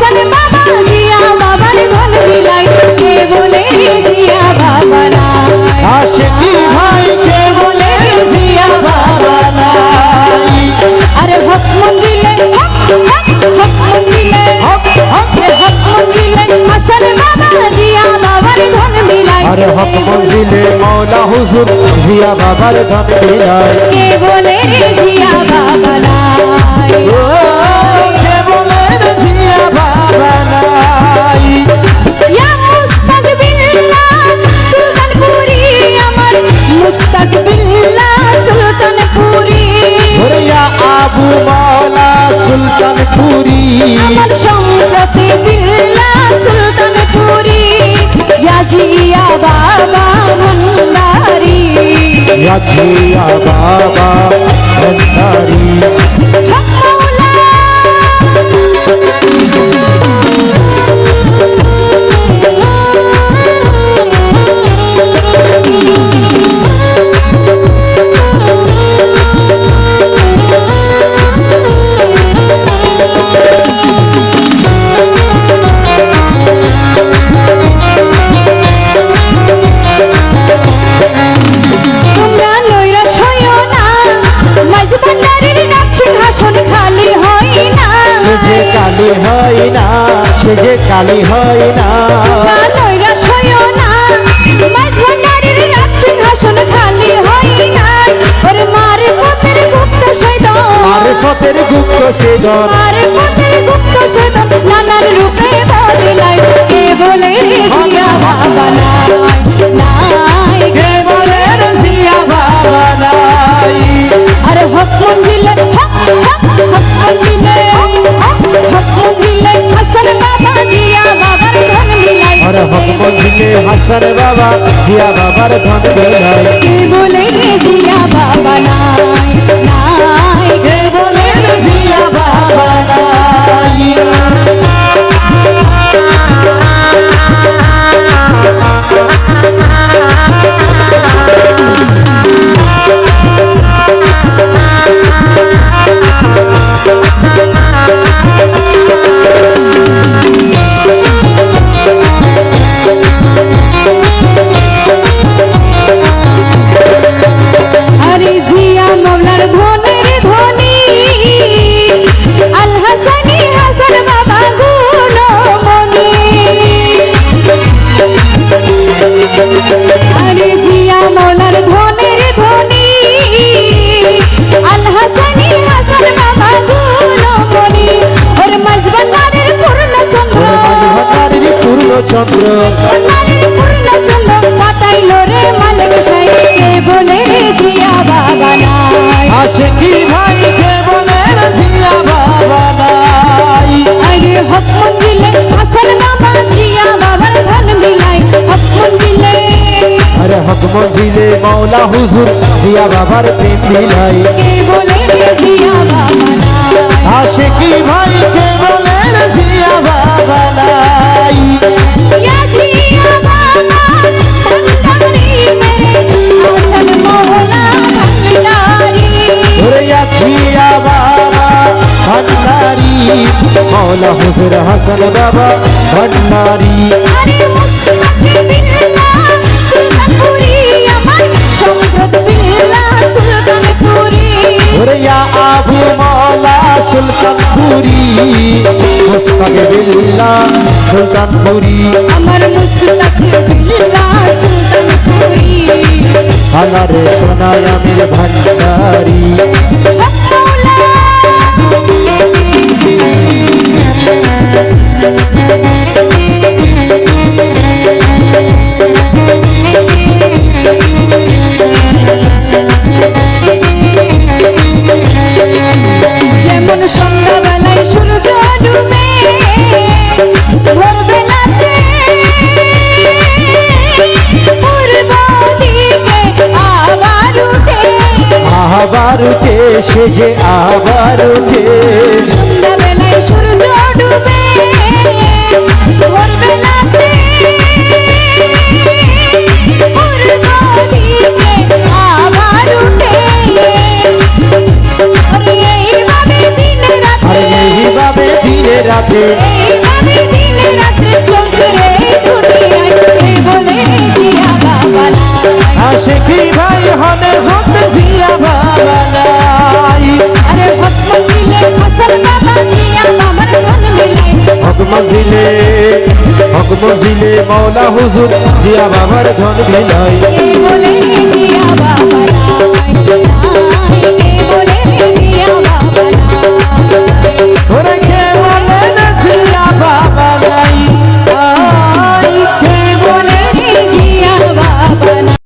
হাসান বাবা জিয়া বাবার ধন বিলাই কে বলে জিয়া বাবা নাই? আশিকি ভাই কে বলে জিয়া বাবা নাই? আরে হক মঞ্জিলে হক হক হক মঞ্জিলে। হক হক। হক মঞ্জিলে হাসান বাবা জিয়া বাবার ধন বিলাই আর হক মঞ্জিলে মৌলা হুজুর জিয়া বাবার ধন বিলায় কে বলে জিয়া বাবা নাই? আমার সম্প্রতি বিল্লাহ সুলতানপুরি ইয়া বাবা ভন্ডারি ইয়া বাবা কালি হয় না সে যে কালি হয় না। তোমরা লইরা সইও না মাঝ ভান্ডারির নাচ সিংহাসন খালি না। ওরে মারে পথের গুপ্ত সৈদন পথের গুপ্ত সৈদন নানার রূপে কে বলে বাবা মঞ্জিলে হাসান বাবা জিয়া বাবার ধন বিলায়। বলে জিয়া বাবা নাই চন্দ্র। সাই কে ভাই কে বলে জিয়া বাবা নাই? আরে হক মঞ্জিলে হাসান বাবা জিয়া বাবার ধন মিলাই হক মঞ্জিলে আরে হক মঞ্জিলে মৌলা হুজুর, জিয়া বাবার প্রেম বিলায় কে বলে জিয়া বাবা মৌলা হুজুর হাসান বাবা ভান্ডারি আবু মৌলা সুলতানপুরি। মুস্তাকে বিল্লাহ সুলতানপুরি। আমার মুস্তাকি বিল্লাহ সুলতানপুরি। আলারে সোনায় আমির ভান্ডারি। আবার উঠে সে যে আবার উঠে সন্ধ্যাবেলায় সূর্য ডুবে ভোরবেলাতে মজিলে হক মজিলে মৌলা হুজুর জিয়া বাবার ধন বিলাই বলে জিয়া বাবার